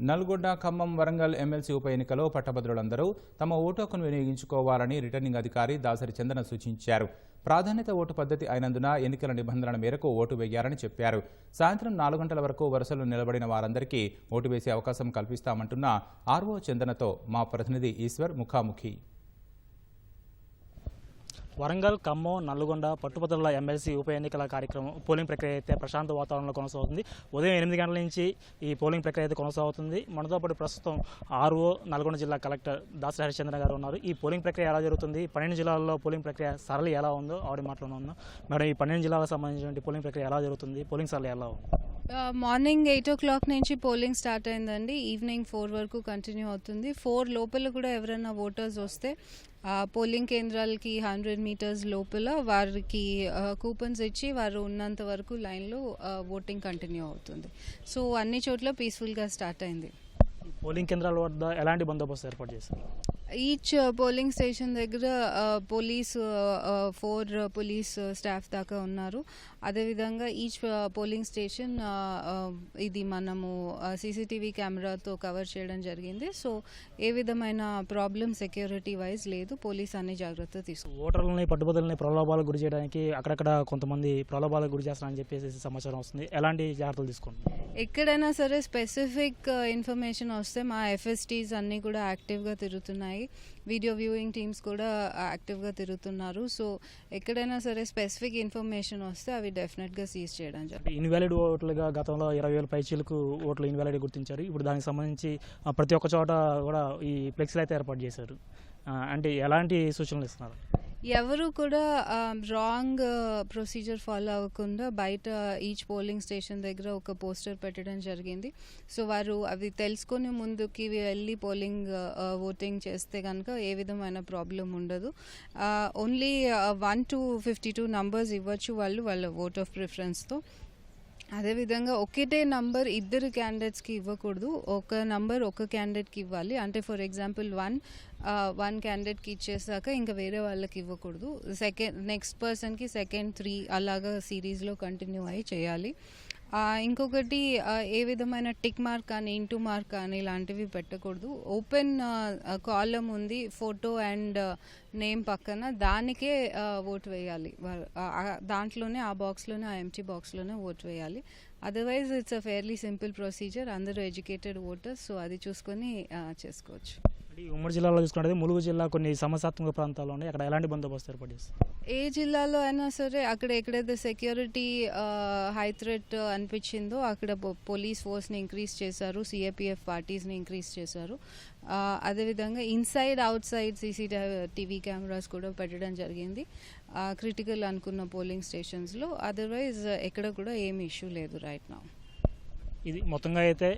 Nalgonda Khammam Warangal MLC ఉప ఎన్నికలో పట్టభద్రులందరూ తమ ఓటు హక్కును వినియోగించుకోవాలని రిటర్నింగ్ అధికారి దాసరి చందన సూచించారు. ప్రాధాన్యత ఓటు పద్ధతి అయినందున ఎన్నికల నిబంధనల మేరకు ఓటు వేయాలని చెప్పారు. సాయంత్రం నాలుగు గంటల వరకు వరుసలు నిలబడిన వారందరికీ ఓటు వేసే అవకాశం కల్పిస్తామంటున్న ఆర్వో చందనతో మా ప్రతినిధి ఈశ్వర్ ముఖాముఖి. వరంగల్ ఖమ్మం నల్గొండ పట్టుపత్రుల ఎమ్మెల్సీ ఉప ఎన్నికల కార్యక్రమం పోలింగ్ ప్రక్రియ అయితే ప్రశాంత వాతావరణంలో కొనసాగుతుంది. ఉదయం ఎనిమిది గంటల నుంచి ఈ పోలింగ్ ప్రక్రియ అయితే కొనసాగుతుంది. మనతో పాటు ప్రస్తుతం ఆర్ఓ నల్గొండ జిల్లా కలెక్టర్ దాసరి హరిచంద్ర గారు ఉన్నారు. ఈ పోలింగ్ ప్రక్రియ ఎలా జరుగుతుంది? పన్నెండు జిల్లాల్లో పోలింగ్ ప్రక్రియ సరళి ఎలా ఉందో ఆవిడ మాట్లాడుతున్నాం మేడం ఈ పన్నెండు జిల్లాలకు సంబంధించిన పోలింగ్ ప్రక్రియ ఎలా జరుగుతుంది? పోలింగ్ సరళి ఎలా ఉంది? మార్నింగ్ ఎయిట్ ఓ క్లాక్ నుంచి పోలింగ్ స్టార్ట్ అయిందండి. ఈవినింగ్ ఫోర్ వరకు కంటిన్యూ అవుతుంది. ఫోర్ లోపల కూడా ఎవరైనా ఓటర్స్ వస్తే పోలింగ్ కేంద్రాలకి హండ్రెడ్ మీటర్స్ లోపల వారికి కూపన్స్ ఇచ్చి వారు ఉన్నంత వరకు లైన్లో ఓటింగ్ కంటిన్యూ అవుతుంది. సో అన్ని చోట్ల పీస్ఫుల్గా స్టార్ట్ అయింది. పోలింగ్ కేంద్రాల వద్ద ఎలాంటి బందోబస్తు ఏర్పాటు చేశారు? ఈచ్ పోలింగ్ స్టేషన్ దగ్గర పోలీస్ ఫోర్ పోలీస్ స్టాఫ్ దాకా ఉన్నారు. అదేవిధంగా ఈచ్ పోలింగ్ స్టేషన్ ఇది మనము సీసీటీవీ కెమెరాతో కవర్ చేయడం జరిగింది. సో ఏ విధమైన ప్రాబ్లం సెక్యూరిటీ వైజ్ లేదు. పోలీస్ అన్ని జాగ్రత్త తీసుకు ఓటర్లని పట్టుబదులని ప్రలోభాలకు గురి చేయడానికి అక్కడక్కడ కొంతమంది ప్రలోభాలకు గురి చేస్తారని చెప్పేసి సమాచారం వస్తుంది. ఎలాంటి జాగ్రత్తలు తీసుకోండి? ఎక్కడైనా సరే స్పెసిఫిక్ ఇన్ఫర్మేషన్ uh, వస్తే మా ఎఫ్ఎస్టీస్ అన్నీ కూడా యాక్టివ్గా తిరుగుతున్నాయి. వీడియో వ్యూయింగ్ టీమ్స్ కూడా uh, యాక్టివ్గా తిరుగుతున్నారు. సో ఎక్కడైనా సరే స్పెసిఫిక్ ఇన్ఫర్మేషన్ వస్తే అవి డెఫినెట్గా సీజ్ చేయడం జరుగుతుంది. ఇన్వాలిడ్ ఓట్లుగా గతంలో ఇరవై వేల పైచీలకు ఓట్లు ఇన్వాలిడ్ గుర్తించారు. ఇప్పుడు దానికి సంబంధించి ప్రతి ఒక్క చోట కూడా ఈ ఫ్లెక్సీలు అయితే ఏర్పాటు చేశారు. అంటే ఎలాంటి సూచనలు ఇస్తున్నారు? ఎవరు కూడా రాంగ్ ప్రొసీజర్ ఫాలో అవ్వకుండా బయట ఈచ్ పోలింగ్ స్టేషన్ దగ్గర ఒక పోస్టర్ పెట్టడం జరిగింది. సో వారు అవి తెలుసుకొని ముందుకి వెళ్ళి పోలింగ్ ఓటింగ్ చేస్తే కనుక ఏ విధమైన ప్రాబ్లం ఉండదు. Only one to fifty two numbers ఇవ్వచ్చు వాళ్ళు వాళ్ళ ఓట్ ఆఫ్ ప్రిఫరెన్స్తో అదేవిధంగా ఒకటే నంబర్ ఇద్దరు క్యాండిడేట్స్కి ఇవ్వకూడదు. ఒక నంబర్ ఒక క్యాండిడేట్కి ఇవ్వాలి. అంటే ఫర్ ఎగ్జాంపుల్ వన్ వన్ క్యాండిడేట్కి ఇచ్చేసాక ఇంకా వేరే వాళ్ళకి ఇవ్వకూడదు. సెకండ్ నెక్స్ట్ పర్సన్కి సెకండ్ త్రీ అలాగా సిరీస్లో కంటిన్యూ అయ్యి చేయాలి. ఇంకొకటి ఏ విధమైన టిక్ మార్క్ కానీ ఇంటూ మార్క్ కానీ ఇలాంటివి పెట్టకూడదు. ఓపెన్ కాలం ఉంది ఫోటో అండ్ నేమ్ పక్కన దానికే ఓటు వేయాలి. దాంట్లోనే ఆ బాక్స్లోనే ఆ ఎంటీ బాక్స్లోనే ఓట్ వేయాలి. Otherwise it's a fairly simple procedure అందరూ ఎడ్యుకేటెడ్ ఓటర్స్ సో అది చూసుకొని చేసుకోవచ్చు. అంటే ఈ ఉమ్మడి జిల్లాలో చూసుకుంటే ములుగు జిల్లా కొన్ని సమస్యాత్మక ప్రాంతాలు ఉన్నాయి. అక్కడ ఎలాంటి బందోబస్తు ఏర్పాటు చేస్తారు? ఏ జిల్లాలో అయినా సరే అక్కడ ఎక్కడైతే సెక్యూరిటీ హై థ్రెట్ అనిపించిందో అక్కడ పోలీస్ ఫోర్స్ని ఇంక్రీజ్ చేశారు సిఏపిఎఫ్ పార్టీస్ని ఇంక్రీజ్ చేశారు. అదేవిధంగా inside outside CC TV cameras కూడా పెట్టడం జరిగింది. క్రిటికల్ అనుకున్న పోలింగ్ స్టేషన్స్లో అదర్వైజ్ ఎక్కడ కూడా ఏమి ఇష్యూ లేదు రైట్ నా ఇది మొత్తంగా అయితే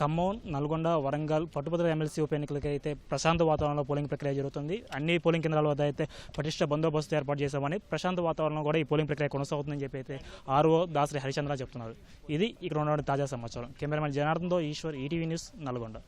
ఖమ్మం నల్గొండ వరంగల్ పట్టుభద్ర ఎమ్మెల్సీ ఉప ఎన్నికలకి అయితే ప్రశాంత వాతావరణంలో పోలింగ్ ప్రక్రియ జరుగుతుంది. అన్ని పోలింగ్ కేంద్రాల వద్ద అయితే పటిష్ట బందోబస్తు ఏర్పాటు చేశామని ప్రశాంత వాతావరణం కూడా ఈ పోలింగ్ ప్రక్రియ కొనసాగుతుందని చెప్పి అయితే ఆర్ఓ దాసరి హరిచంద్ర చెప్తున్నారు. ఇది ఇక్కడ ఉన్న తాజా సమాచారం. కెమెరామెన్ జనార్దన్తో ఈశ్వర్ ఈటీవీ న్యూస్ నల్గొండ.